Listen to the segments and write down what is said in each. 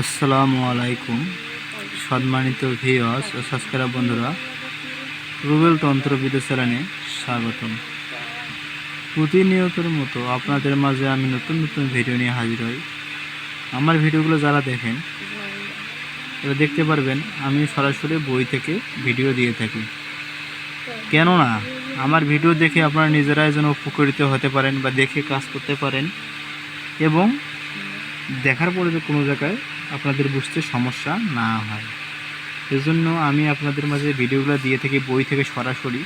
আসসালামু আলাইকুম, সম্মানিত ভিওয়াস ও সাবস্ক্রাইব বন্ধুরা। রুবেল তন্ত্রবিদ্যা চ্যানেলে স্বাগতম। প্রতিনিয়তের মতো আপনাদের মাঝে আমি নতুন নতুন ভিডিও নিয়ে হাজির হই। আমার ভিডিওগুলো যারা দেখেন এরা দেখতে পারবেন, আমি সরাসরি বই থেকে ভিডিও দিয়ে থাকি। কেননা, আমার ভিডিও দেখে আপনারা নিজেরাই যেন উপকৃত হতে পারেন বা দেখে কাজ করতে পারেন এবং দেখার পরে যে কোনো জায়গায় আপনাদের বুঝতে সমস্যা না হয়। এজন্য আমি আপনাদের মাঝে ভিডিওগুলো দিয়ে থাকি, বই থেকে সরাসরি।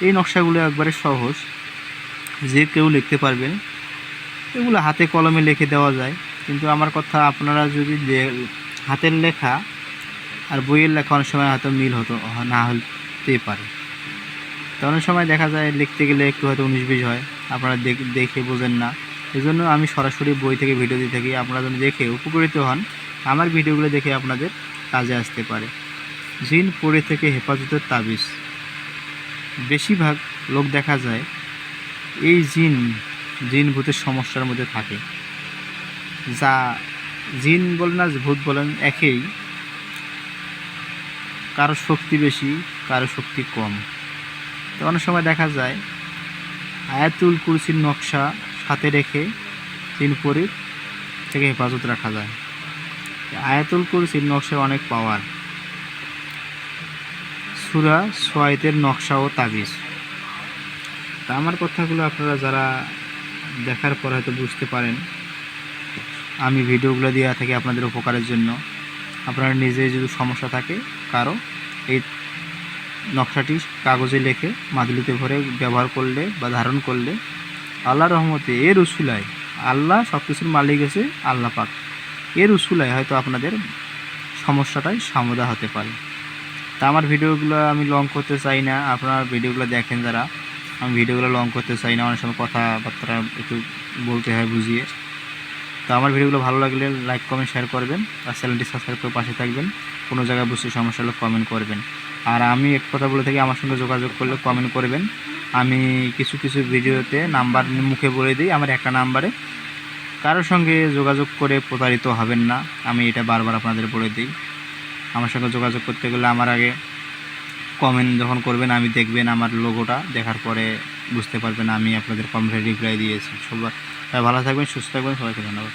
এই নকশাগুলো একবারে সহজ। যে কেউ লিখতে পারবেন, এগুলো হাতে কলমে লিখে দেওয়া যায়। কিন্তু আমার কথা, আপনারা যদি হাতের লেখা আর বইয়ের লেখা অনেক সময় হয়তো মিল হতো, না হতে পারে। তো অনেক সময় দেখা যায়, লিখতে গেলে একটু হয়তো উনিশ বিশ হয়। আপনারা দেখ- দেখে বোঝেন না। এজন্য আমি সরাসরি বই থেকে ভিডিও দিয়ে থাকি। আপনারা যেন দেখে উপকৃত হন। আমার ভিডিওগুলো দেখে আপনাদের কাজে আসতে পারে। জিন পড়ে থেকে হেফাজতের তাবিজ। বেশিরভাগ লোক দেখা যায় এই জিন জিন ভূতের সমস্যার মধ্যে থাকে। যা জিন বলেন আর ভূত বলেন একই। কারও শক্তি বেশি, কারও শক্তি কম। তো অনেক সময় দেখা যায় আয়াতুল কুরসির নকশা সাথে রেখে তিন পরির থেকে হেফাজত রাখা যায়। আয়াতুল কুরসির নকশার অনেক পাওয়ার। সুরা সোয়াইতের নকশা ও তাবিজ। তা আমার কথাগুলো আপনারা যারা দেখার পর হয়তো বুঝতে পারেন, আমি ভিডিওগুলো দেওয়া থাকি আপনাদের উপকারের জন্য। আপনারা নিজে যদি সমস্যা থাকে কারও, এই নকশাটি কাগজে লেখে মাদুলিতে ভরে ব্যবহার করলে বা ধারণ করলে আল্লাহ রহমতে এর উসুলায় আল্লাহ সব কিছুর মালিক আছে আল্লাহ পাক। এর উসুলায় হয়তো আপনাদের সমস্যাটাই সমাধা হতে পারে। তা আমার ভিডিওগুলো আমি লং করতে চাই না, আপনার ভিডিওগুলো দেখেন যারা। আমি ভিডিওগুলো লং করতে চাই না, অনেক সময় কথাবার্তা একটু বলতে হয় বুঝিয়ে। তো আমার ভিডিওগুলো ভালো লাগলে লাইক কমেন্ট শেয়ার করবেন। আর চ্যানেলটি সাবস্ক্রাইব করে পাশে থাকবেন। কোনো জায়গায় বুঝতে সমস্যা হলে কমেন্ট করবেন। আর আমি এক কথা বলে থাকি, আমার সঙ্গে যোগাযোগ করলে কমেন্ট করবেন। আমি কিছু কিছু ভিডিওতে নাম্বার মুখে বলে দিই, আমার একটা নাম্বারে। কারোর সঙ্গে যোগাযোগ করে প্রতারিত হবেন না, আমি এটা বারবার আপনাদের বলে দিই। আমার সঙ্গে যোগাযোগ করতে গেলে আমার আগে কমেন্ট যখন করবেন, আমি দেখবেন আমার লোগোটা দেখার পরে বুঝতে পারবেন আমি আপনাদের কমেন্টে রিপ্লাই দিয়েছি। সবাই ভালো থাকবেন, সুস্থ থাকবেন, সবাইকে ধন্যবাদ।